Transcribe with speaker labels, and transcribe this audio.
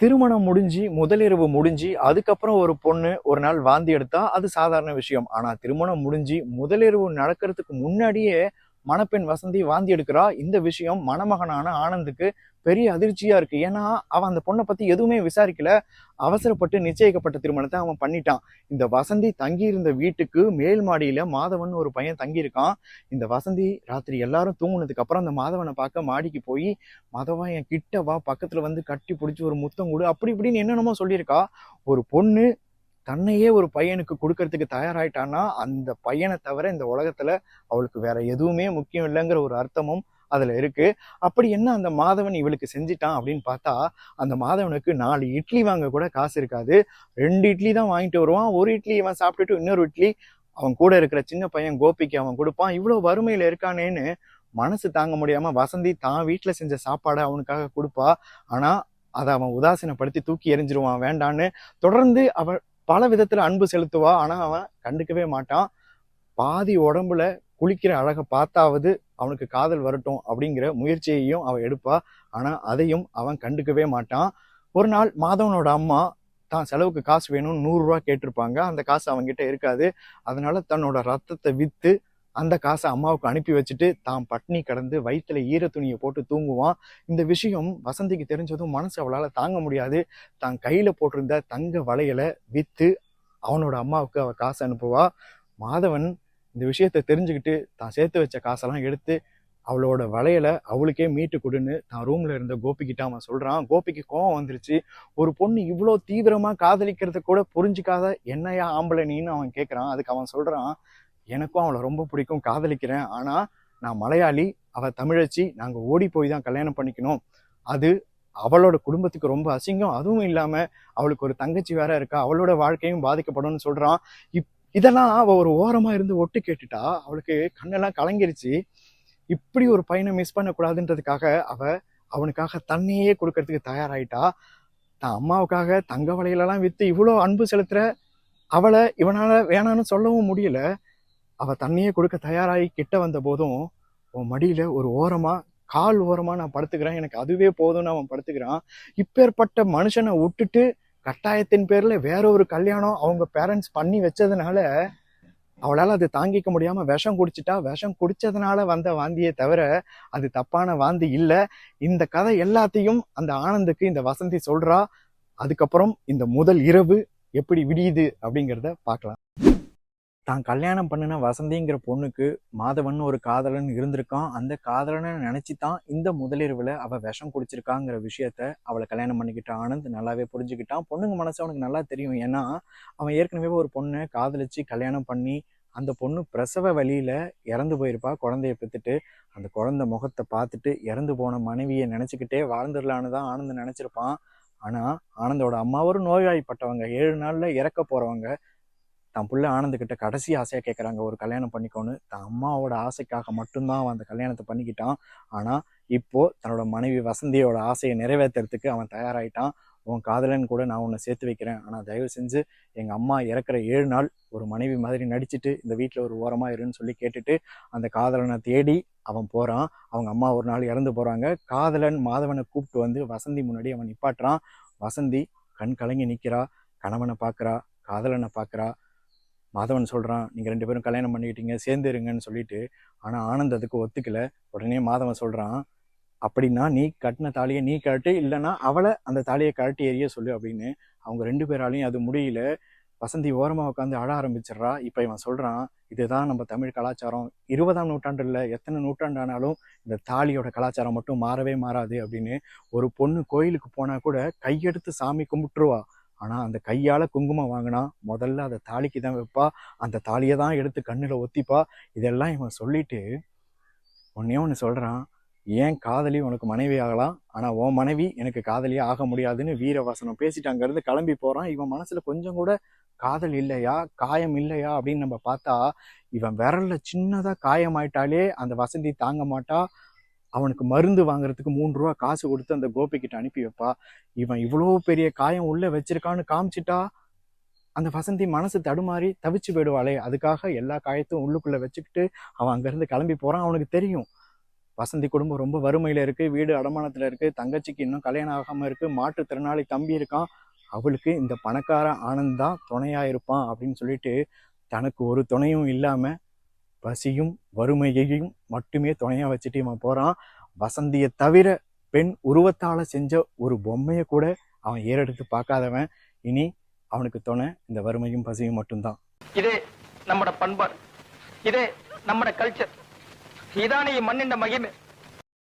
Speaker 1: திருமணம் முடிஞ்சு முதலிரவு முடிஞ்சு அதுக்கப்புறம் ஒரு பொண்ணு ஒரு நாள் வாந்தி எடுத்தா அது சாதாரண விஷயம். ஆனா திருமணம் முடிஞ்சு முதலிரவு நடக்கிறதுக்கு முன்னாடியே மணப்பெண் வசந்தி வாந்தி எடுக்கிறா? இந்த விஷயம் மணமகனான ஆனந்துக்கு பெரிய அதிர்ச்சியா இருக்கு. ஏன்னா அவன் அந்த பொண்ணை பத்தி எதுவுமே விசாரிக்கல. அவசரப்பட்டு நிச்சயிக்கப்பட்ட திருமணத்தை அவன் பண்ணிட்டான். இந்த வசந்தி தங்கி இருந்த வீட்டுக்கு மேல் மாடியில மாதவன் ஒரு பையன் தங்கி இருக்கான் இந்த வசந்தி ராத்திரி எல்லாரும் தூங்குனதுக்கு அப்புறம் அந்த மாதவனை பார்க்க மாடிக்கு போய் மாதவன் என் கிட்ட வா. பக்கத்துல வந்து கட்டி பிடிச்சி ஒரு முத்தம் கொடு. அப்படி இப்படின்னு என்னென்னமோ சொல்லியிருக்கா. ஒரு பொண்ணு தன்னையே ஒரு பையனுக்கு கொடுக்கறதுக்கு தயாராயிட்டான்னா அந்த பையனை தவிர இந்த உலகத்துல அவளுக்கு வேற எதுவுமே முக்கியம் இல்லைங்கிற ஒரு அர்த்தமும் அதுல இருக்கு. அப்படி என்ன அந்த மாதவன் இவளுக்கு செஞ்சிட்டான் அப்படின்னு பார்த்தா அந்த மாதவனுக்கு நாலு இட்லி வாங்க கூட காசு இருக்காது. ரெண்டு இட்லி தான் வாங்கிட்டு வருவான். ஒரு இட்லி இவன் சாப்பிட்டுட்டு இன்னொரு இட்லி அவன் கூட இருக்கிற சின்ன பையன் கோபிக்கு அவன் கொடுப்பான். இவ்வளோ வறுமையில் இருக்கானேன்னு மனசு தாங்க முடியாம வசந்தி தான் வீட்டில் செஞ்ச சாப்பாடை அவனுக்காக கொடுப்பா. ஆனால் அதை அவன் உதாசீனப்படுத்தி தூக்கி எறிஞ்சிருவான். வேண்டான்னு தொடர்ந்து அவள் பல விதத்துல அன்பு செலுத்துவா. ஆனா அவன் கண்டுக்கவே மாட்டான். பாதி உடம்புல குளிக்கிற அழகை பார்த்தாவது அவனுக்கு காதல் வரட்டும் அப்படிங்கிற முயற்சியையும் அவன் எடுப்பா. ஆனா அதையும் அவன் கண்டுக்கவே மாட்டான். ஒரு நாள் மாதவனோட அம்மா தான் செலவுக்கு காசு வேணும்னு நூறுரூவா கேட்டிருப்பாங்க. அந்த காசு அவன்கிட்ட இருக்காது. அதனால தன்னோட ரத்தத்தை விற்று அந்த காசை அம்மாவுக்கு அனுப்பி வச்சுட்டு தான் பட்னி கடந்து வயிற்றுல ஈர துணியை போட்டு தூங்குவான். இந்த விஷயம் வசந்திக்கு தெரிஞ்சதும் மனசு அவளால் தாங்க முடியாது. தான் கையில் போட்டிருந்த தங்க வளையலை விற்று அவனோட அம்மாவுக்கு அவள் காசு அனுப்புவா. மாதவன் இந்த விஷயத்த தெரிஞ்சுக்கிட்டு தான் சேர்த்து வச்ச காசெல்லாம் எடுத்து அவளோட வளையலை அவளுக்கே மீட்டு கொடுன்னு தான் ரூமில் இருந்த கோபிக்கிட்ட அவன் சொல்கிறான் கோபிக்கு கோவம் வந்துருச்சு. ஒரு பொண்ணு இவ்வளோ தீவிரமாக காதலிக்கிறத கூட புரிஞ்சுக்காத என்னையா ஆம்பளை நீன்னு அவன் கேட்குறான் அதுக்கு அவன் சொல்கிறான் எனக்கும் அவளை ரொம்ப பிடிக்கும் காதலிக்கிறேன். ஆனால் நான் மலையாளி அவள் தமிழச்சி நாங்கள் ஓடி போய் தான் கல்யாணம் பண்ணிக்கணும். அது அவளோட குடும்பத்துக்கு ரொம்ப அசிங்கம். அதுவும் இல்லாமல் அவளுக்கு ஒரு தங்கச்சி வேற இருக்கா அவளோட வாழ்க்கையும் பாதிக்கப்படும்னு சொல்கிறான் இப் இதெல்லாம் அவள் ஒரு ஓரமாக இருந்து ஒட்டு கேட்டுட்டா அவளுக்கு கண்ணெல்லாம் கலங்கிருச்சு. இப்படி ஒரு பையனை மிஸ் பண்ணக்கூடாதுன்றதுக்காக அவள் அவனுக்காக தன்னையே கொடுக்கறதுக்கு தயாராயிட்டா. தான் அம்மாவுக்காக தங்க வலையிலலாம் விற்று இவ்வளோ அன்பு செலுத்துகிற அவளை இவனால் வேணான்னு சொல்லவும் முடியல. அவ தண்ணியே கொடுக்க தயாராகி கிட்ட வந்த போதும் உன் மடியில ஒரு ஓரமா கால் ஓரமா நான் படுத்துக்கிறேன். எனக்கு அதுவே போதும்னு அவன் படுத்துக்கிறான். இப்பேற்பட்ட மனுஷனை விட்டுட்டு கட்டாயத்தின் பேர்ல வேற ஒரு கல்யாணம் அவங்க பேரண்ட்ஸ் பண்ணி வச்சதுனால அவளால் அது தாங்கிக்க முடியாம விஷம் குடிச்சிட்டா. விஷம் குடிச்சதுனால வந்த வாந்தியே தவிர அது தப்பான வாந்தி இல்லை. இந்த கதை எல்லாத்தையும் அந்த ஆனந்துக்கு இந்த வசந்தி சொல்றா. அதுக்கப்புறம் இந்த முதல் இரவு எப்படி விடியுது அப்படிங்கிறத பார்க்கலாம். தான் கல்யாணம் பண்ணின வசந்திங்கிற பொண்ணுக்கு மாதவன் ஒரு காதலன் இருந்திருக்கான். அந்த காதலனை நினச்சி தான் இந்த முதலிரவில் அவள் விஷம் குடிச்சிருக்காங்கிற விஷயத்த அவளை கல்யாணம் பண்ணிக்கிட்ட ஆனந்த் நல்லாவே புரிஞ்சுக்கிட்டான். பொண்ணுங்க மனசு அவனுக்கு நல்லா தெரியும். ஏன்னா அவன் ஏற்கனவே ஒரு பொண்ணை காதலிச்சு கல்யாணம் பண்ணி அந்த பொண்ணு பிரசவ வழியில் இறந்து போயிருப்பா. குழந்தைய பெற்றுட்டு அந்த குழந்தை முகத்தை பார்த்துட்டு இறந்து போன மனைவியை நினச்சிக்கிட்டே வாழ்ந்துடலான்னு தான் ஆனந்த் நினச்சிருப்பான். ஆனால் ஆனந்தோட அம்மாவும் நோய்வாய்ப்பட்டவங்க. ஏழு நாளில் இறக்க போகிறவங்க தான் பிள்ளை ஆனந்துக்கிட்ட கடைசி ஆசையாக கேட்குறாங்க ஒரு கல்யாணம் பண்ணிக்கோன்னு. தன் அம்மாவோட ஆசைக்காக மட்டும்தான் அவன் அந்த கல்யாணத்தை பண்ணிக்கிட்டான். ஆனால் இப்போது தன்னோட மனைவி வசந்தியோட ஆசையை நிறைவேற்றுறதுக்கு அவன் தயாராகிட்டான் உன் காதலன் கூட நான் உன்னை சேர்த்து வைக்கிறேன். ஆனால் தயவு செஞ்சு எங்கள் அம்மா இறக்குற ஏழு நாள் ஒரு மனைவி மாதிரி நடிச்சுட்டு இந்த வீட்டில் ஒரு ஓரமாக இருன்னு சொல்லி கேட்டுட்டு அந்த காதலனை தேடி அவன் போகிறான் அவங்க அம்மா ஒரு நாள் இறந்து போகிறாங்க காதலன் மாதவனை கூப்பிட்டு வந்து வசந்தி முன்னாடி அவன் நிப்பாட்டுறான். வசந்தி கண் கலங்கி நிற்கிறா கணவனை பார்க்கறா காதலனை பார்க்கறா மாதவன் சொல்கிறான் நீங்கள் ரெண்டு பேரும் கல்யாணம் பண்ணிக்கிட்டீங்க சேர்ந்து இருங்கன்னு சொல்லிட்டு ஆனால் ஆனந்த் அதுக்கு ஒத்துக்கல. உடனே மாதவன் சொல்கிறான் அப்படின்னா நீ கட்டின தாலியை நீ கழட்டு இல்லைன்னா அவளை அந்த தாலியை கழட்டி எறிய சொல்லு அப்படின்னு. அவங்க ரெண்டு பேராலையும் அது முடியல. வசந்தி ஓரமாக உட்காந்து அழ ஆரம்பிச்சிடுறா. இப்போ இவன் சொல்கிறான் இதுதான் நம்ம தமிழ் கலாச்சாரம். இருபதாம் நூற்றாண்டு எத்தனை நூற்றாண்டானாலும் இந்த தாலியோட கலாச்சாரம் மட்டும் மாறவே மாறாது அப்படின்னு ஒரு பொண்ணு கோயிலுக்கு போனால் கூட கையெடுத்து சாமி கும்பிட்டுருவா. ஆனால் அந்த கையால் குங்குமம் வாங்கினா முதல்ல அதை தாலிக்கு தான் வைப்பா. அந்த தாலியை தான் எடுத்து கண்ணில் ஒத்திப்பா. இதெல்லாம் இவன் சொல்லிட்டு ஒன்றே ஒன்று சொல்கிறான் ஏன் காதலி உனக்கு மனைவி ஆகலாம்? ஆனால் உன் மனைவி எனக்கு காதலியே ஆக முடியாதுன்னு வீரவசனம் பேசிட்டு அங்கேருந்து கிளம்பி போகிறான் இவன் மனசில் கொஞ்சம் கூட காதல் இல்லையா? காயம் இல்லையா? அப்படின்னு நம்ம பார்த்தா இவன் விரலில் சின்னதாக காயமாயிட்டாலே அந்த வசந்தி தாங்க மாட்டா. அவனுக்கு மருந்து வாங்குறதுக்கு மூணு ரூபா காசு கொடுத்து அந்த கோபிக்கிட்ட அனுப்பி வைப்பா இவன் இவ்வளோ பெரிய காயம் உள்ளே வச்சிருக்கான்னு காமிச்சிட்டா அந்த வசந்தி மனசு தடுமாறி தவிச்சு போயிடுவாளே. அதுக்காக எல்லா காயத்தையும் உள்ளுக்குள்ளே வச்சுக்கிட்டு அவன் அங்கேருந்து கிளம்பி போகிறான். அவனுக்கு தெரியும். வசந்தி குடும்பம் ரொம்ப வறுமையில் இருக்குது வீடு அடமானத்தில் இருக்குது தங்கச்சிக்கு இன்னும் கல்யாணம் ஆகாமல் இருக்கு மாற்றுத்திறனாளி தம்பி இருக்கான். அவளுக்கு இந்த பணக்கார ஆனந்த் தான் துணையாக இருப்பான் அப்படின்னு சொல்லிட்டு தனக்கு ஒரு துணையும் இல்லாமல் பசியும் வறுமையையும் மட்டுமே துணையாக வச்சுட்டு இவன் போகிறான் வசந்தியை தவிர பெண் உருவத்தால் செஞ்ச ஒரு பொம்மையை கூட அவன் ஏறெடுத்து பார்க்காதவன். இனி அவனுக்கு துணை இந்த வறுமையும் பசியும் மட்டும்தான்.
Speaker 2: இதே நம்மட பண்பாடு. இதே நம்மட கல்ச்சர் இதானே மண்ணின் மகிமை.